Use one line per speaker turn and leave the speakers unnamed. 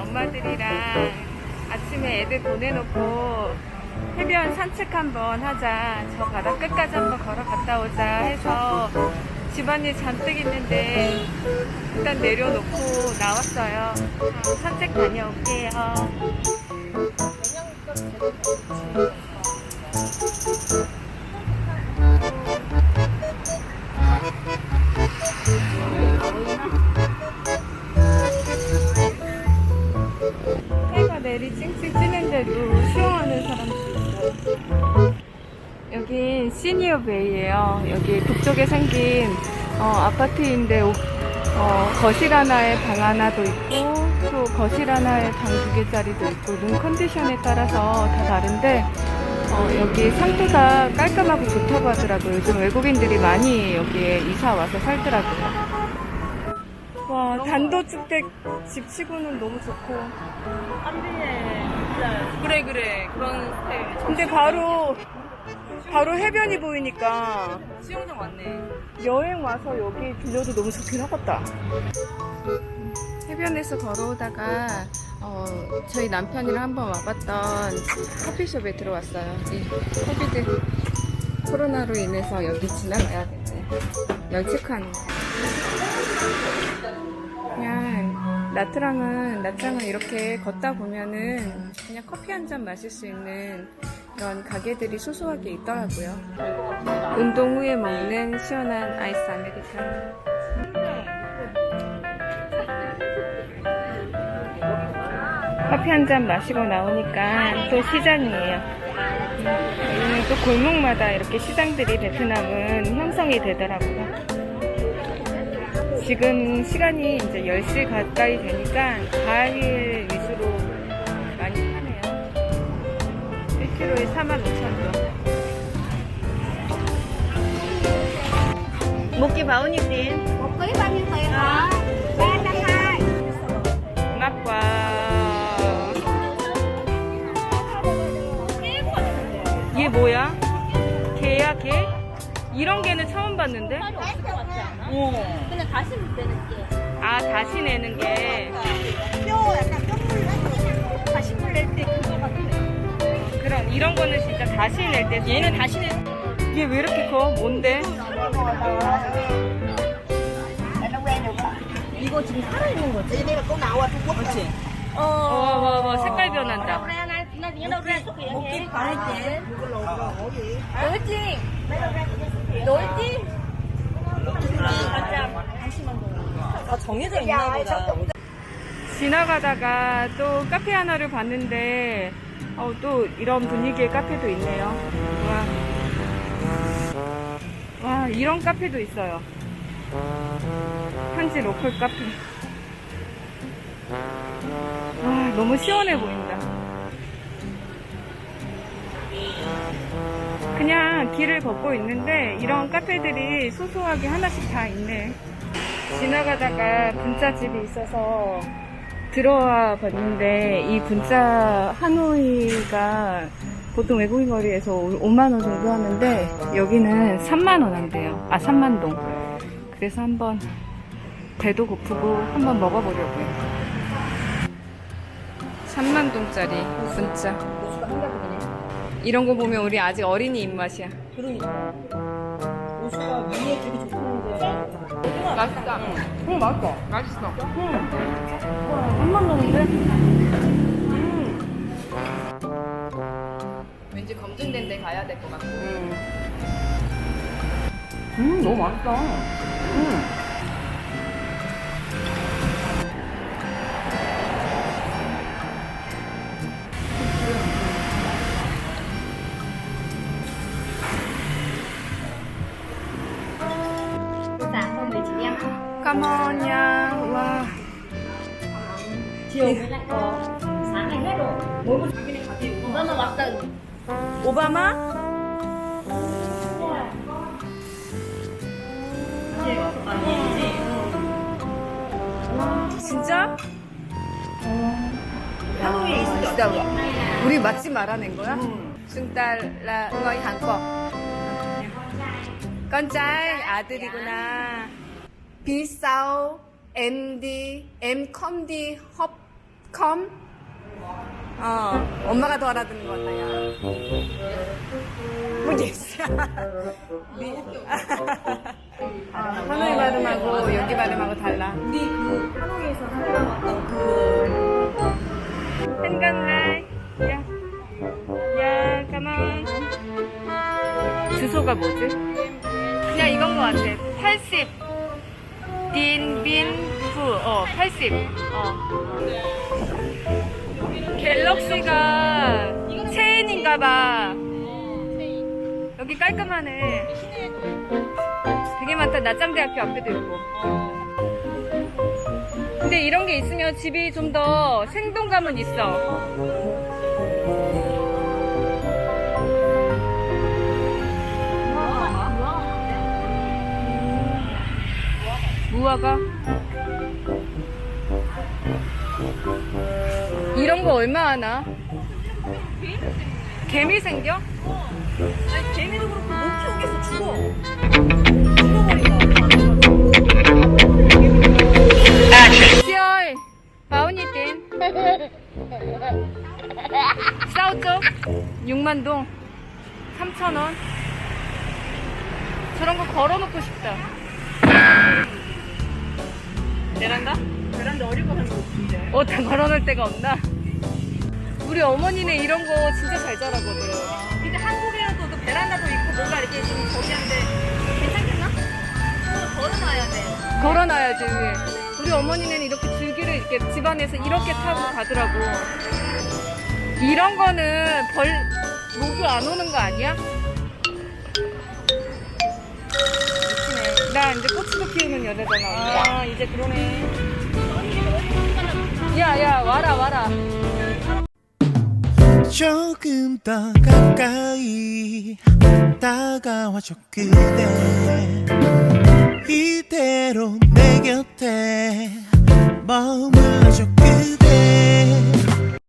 엄마들이랑 아침에 애들 보내놓고 해변 산책 한번 하자. 저 바다 끝까지 한번 걸어갔다 오자 해서 집안일 잔뜩 있는데 일단 내려놓고 나왔어요. 자, 산책 다녀올게요. 해가 시니어 베이예요. 여기 북쪽에 생긴 어, 아파트인데 오- 어, 거실 하나에 방 하나도 있고 또 거실 하나에 방 두 개짜리도 있고 룸 컨디션에 따라서 다 다른데 어, 여기 상태가 깔끔하고 좋다고 하더라고요. 요즘 외국인들이 많이 여기에 이사 와서 살더라고요. 와 단도주택 집 치고는 너무 좋고
진짜 그래 그래 그런 스타일
근데 바로 바로 해변이 보이니까
수영장 왔네
여행 와서 여기 빌려도 너무 좋긴 하겠다. 해변에서 걸어오다가 어, 저희 남편이랑 한번 와봤던 커피숍에 들어왔어요. 이 코비드 코로나로 인해서 여기 지나가야겠네. 거. 그냥 나트랑은 나트랑은 이렇게 걷다 보면은 그냥 커피 한 잔 마실 수 있는 그런 가게들이 소소하게 있더라고요. 운동 후에 먹는 시원한 아이스 아메리카노. 커피 한 잔 마시고 나오니까 또 시장이에요. 여기는 또 골목마다 이렇게 시장들이 베트남은 형성이 되더라고요. 지금 시간이 이제 10시 가까이 되니까 과일 1kg에 45,000원. Một bao nhiêu tiền?
một ký bao nhiêu tiền hả ba trăm hai
mắc quá. 얘 뭐야? 개야 개? 이런 개는 처음 봤는데?
없을 것 같지 않아?
어
그냥 다시 내는 게
아 다시 내는 게
뼈 약간 뼈물 다시 물낼 때 그거
이런 거는 진짜 다시 낼 때
얘는 다시
내얘왜 이렇게 커? 뭔데?
이거 지금 살아있는 거지? 그렇지
와와 와 색깔 변한다.
đối chi đối chi
아 정해져 있나 보다
지나가다가 또 카페 하나를 봤는데 어, 또 이런 분위기의 카페도 있네요. 와. 와 이런 카페도 있어요. 현지 로컬 카페. 와 너무 시원해 보인다. 그냥 길을 걷고 있는데 이런 카페들이 소소하게 하나씩 다 있네. 지나가다가 분짜집이 있어서 들어와 봤는데 이 분짜 하노이가 보통 외국인 거리에서 5만 원 정도 하는데 여기는 3만 원 한대요. 아 3만 동. 그래서 한번 배도 고프고 한번 먹어보려고요. 3만 동짜리 분짜.
고수가 한 가득이네
이런 거 보면 우리 아직 어린이 입맛이야.
그러니까 고수가 위에 되게 좋다는데
맛있다.
응 맛있어
맛있어.
한만 원인데?
왠지 검증된 데 가야 될 것 같고.
음 너무 맛있다 음.
까머냐, 와.
chiều mới lại có sáng ngày hết rồi mỗi một cái này mà bác tầng
오바마? 진짜?
한국에 있을 때
기다려. 우리 맛집 말아낸 거야? 승달 라 응어이 한국. 건짤 아들이구나. 비싸오 MD M 컴디 헙 컴? 어, 엄마가 더 알아듣는 것. 뭐, 예스야. 아, 하노이 발음하고 여기 발음하고 달라.
우리 그 하노이에서 살아왔던 그
한강라이. 야. 야, 가만. 주소가 뭐지? 그냥 이건 것 같아. 80. 빈빈프. 어, 80. 어. 갤럭시가 체인인가봐. 여기 깔끔하네. 되게 많다. 낮장대학교 앞에도 있고. 근데 이런 게 있으면 집이 좀 더 생동감은 있어. 무화과? 이런 거 얼마 하나? 개미 생겨?
아니 개미도 그렇고 못 키우겠어 죽어
싸우죠? 6만동 3천원 저런 거 걸어놓고 싶다 베란다?
베란다 어릴 거 하는 거 없는데
어, 다 걸어놓을 데가 없나? 우리 어머니네 이런 거 진짜 잘 자라거든.
근데 한국에서도 베란다도 있고 뭔가 이렇게 좀 저기 한데 괜찮겠나? 걸어놔야 돼
걸어놔야지, 위에. 우리 어머니는 이렇게 줄기를 이렇게 집안에서 이렇게 타고 가더라고. 이런 거는 벌, 모기 안 오는 거 아니야? 미치네. 나 이제 고추도 키우는 여자잖아.
아 이제 그러네
야, 야, 와라, 와라.
조금 더 가까이 다가와줘 그대 이대로 내 곁에 머물러줘 그대